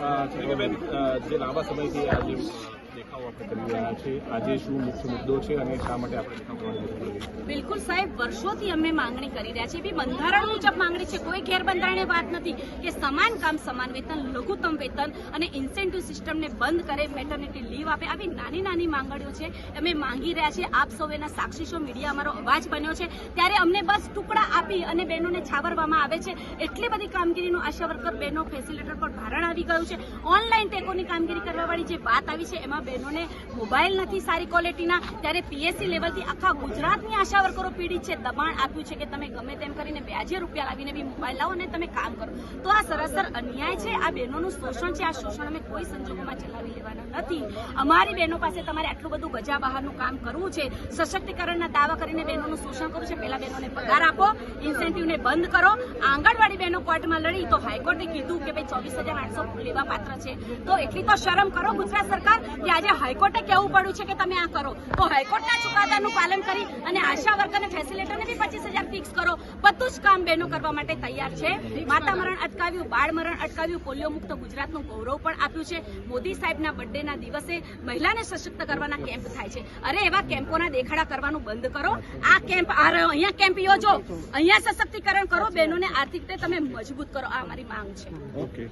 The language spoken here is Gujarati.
અ, છેલ્લીબેન, અ, જે લાંબા સમયથી આ જે બિલકુલ સાહેબ, વર્ષોથી અમે માંગણી કરી રહ્યા છીએ. બંધારણ મુજબ માંગણી છે. કોઈ ગેરબંધારણીય વાત નથી કે સમાન કામ, સમાન વેતન, લઘુત્તમ વેતન અને ઇન્સેન્ટિવ સિસ્ટમને બંધ કરે મેટર્નિટી લીવ આપે આવી નાની નાની માંગણીઓ છે. અમે માંગી રહ્યા છીએ. આપ સૌ એના સાક્ષી છો. મીડિયા અમારો અવાજ બન્યો છે. ત્યારે અમને બસ ટુકડા આપી અને બહેનોને છાવરવામાં આવે છે. એટલી બધી કામગીરીનું આશા વર્કર બહેનો ફેસિલિટર પર ભારણ આવી ગયું છે. ઓનલાઈન ટેકોની કામગીરી કરવાવાળી જે વાત આવી છે, એમાં બહેનોને મોબાઈલ નથી સારી ક્વોલિટીના ત્યારે પીએસસી લેવલથી આખા ગુજરાતની આશા વર્કરો પીડિત છે. દબાણ આપ્યું છે કે તમે ગમે તેમ કરીને વ્યાજે રૂપિયા લાવીને બી મોબાઈલ લાવો અને તમે કામ કરો. તો આ સરાસર અન્યાય છે. આ બહેનોનું શોષણ છે. આ શોષણ અમે કોઈ સંજોગોમાં ચલાવી લેવાના નથી. અમારી બહેનો પાસે તમારે આટલું બધું ગજા બહારનું કામ કરવું છે. સશક્તિકરણના દાવા કરીને બહેનોનું શોષણ કરવું છે. પહેલા બહેનોને પગાર આપો ઇન્સેન્ટિવને બંધ કરો. આંગણવાડી બહેનો કોર્ટમાં લડી તો હાઈકોર્ટે કીધું કે ભાઈ ચોવીસ હજાર આઠસો લેવા પાત્ર છે. તો એટલી તો શરમ કરો ગુજરાત સરકાર કે આજે હાઈકોર્ટે કેવું પડ્યું છે કે તમે આ કરો. તો હાઈકોર્ટના ચુકાદાનું પાલન કરી અને આશા વર્કરને ફેસિલિટરને બી પચીસ હજાર ફિક્સ કરો. બધું જ કામ બહેનો કરવા માટે તૈયાર છે. માતા મરણ અટકાવ્યું બાળ મરણ અટકાવ્યું પોલિયો મુક્ત ગુજરાતનું ગૌરવ પણ આપ્યું છે. મોદી સાહેબના બર્થડેના દિવસે મહિલાને સશક્ત કરવાના કેમ્પ થાય છે. અરે એવા કેમ્પોના દેખાડા કરવાનું બંધ કરો. આ કેમ્પ આ રહ્યો. અહીંયા કેમ્પ યોજો. અહીંયા સશક્તિકરણ કરો. બહેનોને આર્થિક રીતે તમે મજબૂત કરો. આ અમારી માંગ છે. ઓકે